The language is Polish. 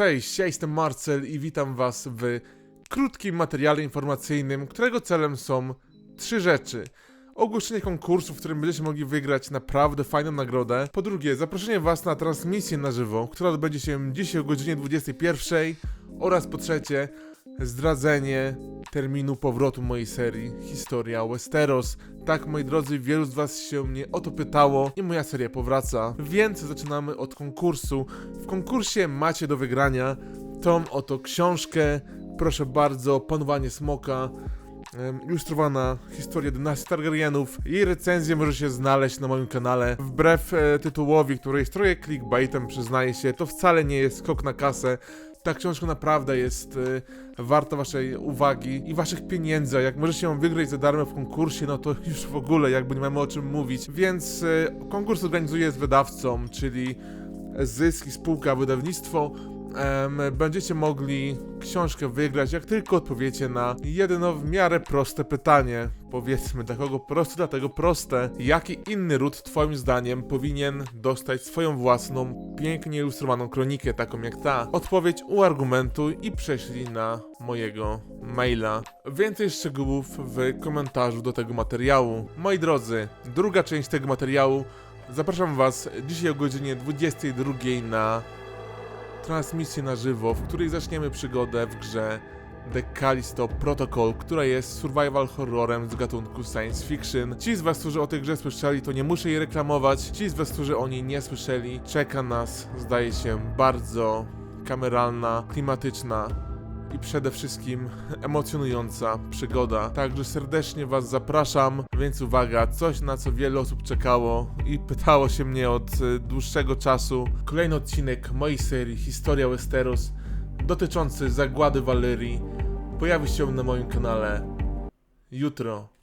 Cześć, ja jestem Marcel i witam was w krótkim materiale informacyjnym, którego celem są trzy rzeczy. Ogłoszenie konkursu, w którym będziecie mogli wygrać naprawdę fajną nagrodę. Po drugie, zaproszenie was na transmisję na żywo, która odbędzie się dzisiaj o godzinie 21. Oraz po trzecie, zdradzenie terminu powrotu mojej serii Historia Westeros. Tak, moi drodzy, wielu z was się mnie o to pytało i moja seria powraca. Więc zaczynamy od konkursu. W konkursie macie do wygrania tą oto książkę. Proszę bardzo, Panowanie Smoka. Ilustrowana historia dynastii Targaryenów. Jej recenzję możecie znaleźć na moim kanale. Wbrew e, tytułowi, który jest trochę clickbaitem, przyznaję się, to wcale nie jest skok na kasę. Ta książka naprawdę jest e, warta waszej uwagi i waszych pieniędzy. A jak możecie ją wygrać za darmo w konkursie, no to już w ogóle jakby nie mamy o czym mówić. Więc e, konkurs organizuję z wydawcą, czyli Zysk i spółka wydawnictwo. Em, będziecie mogli książkę wygrać, jak tylko odpowiecie na jedno w miarę proste pytanie. Powiedzmy, dla kogo proste, dlatego proste. Jaki inny ród, Twoim zdaniem, powinien dostać swoją własną, pięknie ilustrowaną kronikę, taką jak ta? Odpowiedź uargumentuj i prześlij na mojego maila. Więcej szczegółów w komentarzu do tego materiału. Moi drodzy, druga część tego materiału. Zapraszam Was dzisiaj o godzinie 22 na transmisję na żywo, w której zaczniemy przygodę w grze The Callisto Protocol, która jest survival horrorem z gatunku science fiction. Ci z was, którzy o tej grze słyszeli, to nie muszę jej reklamować. Ci z was, którzy o niej nie słyszeli, czeka nas, zdaje się, bardzo kameralna, klimatyczna i przede wszystkim emocjonująca przygoda. Także serdecznie Was zapraszam, więc uwaga, coś na co wiele osób czekało i pytało się mnie od e, dłuższego czasu. Kolejny odcinek mojej serii Historia Westeros dotyczący zagłady Valerii pojawi się na moim kanale jutro.